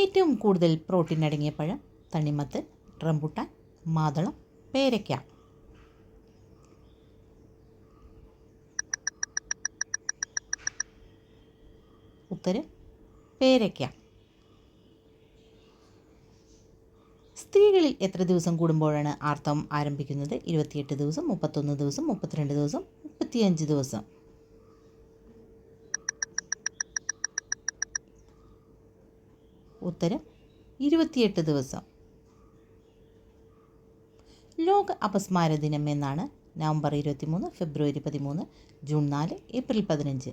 ഏറ്റവും കൂടുതൽ പ്രോട്ടീൻ അടങ്ങിയ പഴം തണ്ണിമത്തൻ റംബുട്ടാൻ മാതളം പേരയ്ക്ക. ഉത്തരം പേരയ്ക്ക. സ്ത്രീകളിൽ എത്ര ദിവസം കൂടുമ്പോഴാണ് ആർത്തവം ആരംഭിക്കുന്നത്? ഇരുപത്തിയെട്ട് ദിവസം മുപ്പത്തൊന്ന് ദിവസം മുപ്പത്തിരണ്ട് ദിവസം മുപ്പത്തിയഞ്ച് ദിവസം. ഉത്തരം ഇരുപത്തിയെട്ട് ദിവസം. ലോക അപസ്മാര ദിനം എന്നാണ് നവംബർ ഇരുപത്തിമൂന്ന് ഫെബ്രുവരി പതിമൂന്ന് ജൂൺ നാല് ഏപ്രിൽ പതിനഞ്ച്.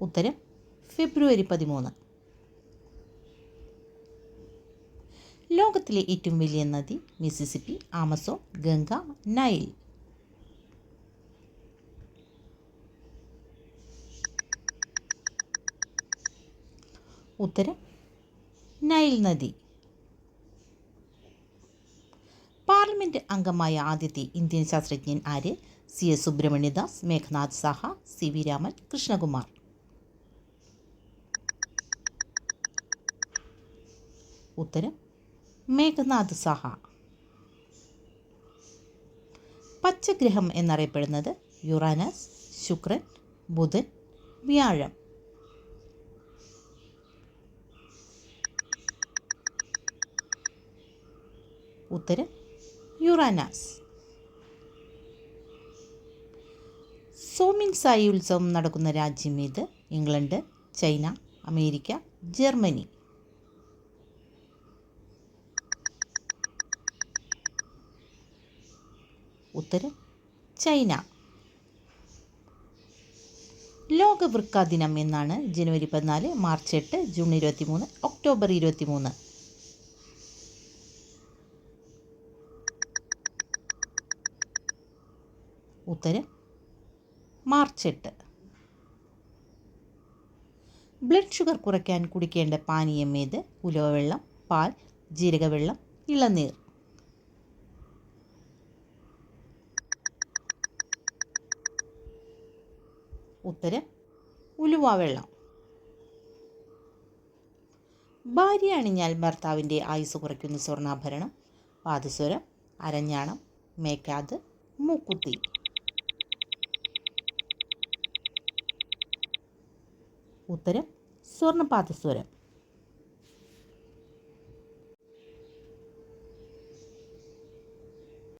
ഉത്തരം ഫെബ്രുവരി പതിമൂന്ന്. ലോകത്തിലെ ഏറ്റവും വലിയ നദി മിസിസിപ്പി ആമസോൺ ഗംഗ നൈൽ. ഉത്തരം നൈൽ നദി. പാർലമെന്റ് അംഗമായ ആദ്യത്തെ ഇന്ത്യൻ ശാസ്ത്രജ്ഞൻ ആര്? C S Subrahmanyadas Meghnad Saha C V Raman Krishnakumar. ഉത്തരം മേഘനാഥ് സാഹ. പച്ചഗ്രഹം എന്നറിയപ്പെടുന്നത് യുറാനസ് ശുക്രൻ ബുധൻ വ്യാഴം. ഉത്തരം യുറാനാസ്. സോമിൻ സായി ഉത്സവം നടക്കുന്ന രാജ്യം ഏത്? England China America Germany. ഉത്തരം ചൈന. ലോക വൃക്ക ദിനം എന്നാണ് ജനുവരി പതിനാല് മാർച്ച് എട്ട് ജൂൺ ഇരുപത്തി മൂന്ന് ഒക്ടോബർ ഇരുപത്തി ഉത്തരം മാർച്ച് എട്ട് ബ്ലഡ് ഷുഗർ കുറയ്ക്കാൻ കുടിക്കേണ്ട പാനീയം ഏത്? ഉലവവെള്ളം പാൽ ജീരകവെള്ളം ഇളനീർ. ഉത്തരം ഉലുവാവെള്ളം. ഭാര്യ അണിഞ്ഞാൽ ഭർത്താവിന്റെ ആയുസ് കുറയ്ക്കുന്ന സ്വർണാഭരണം പാദസ്വരം അരഞ്ഞാണം മേക്കാത് മൂക്കുത്തി. ഉത്തരം സ്വർണപാദസ്വരം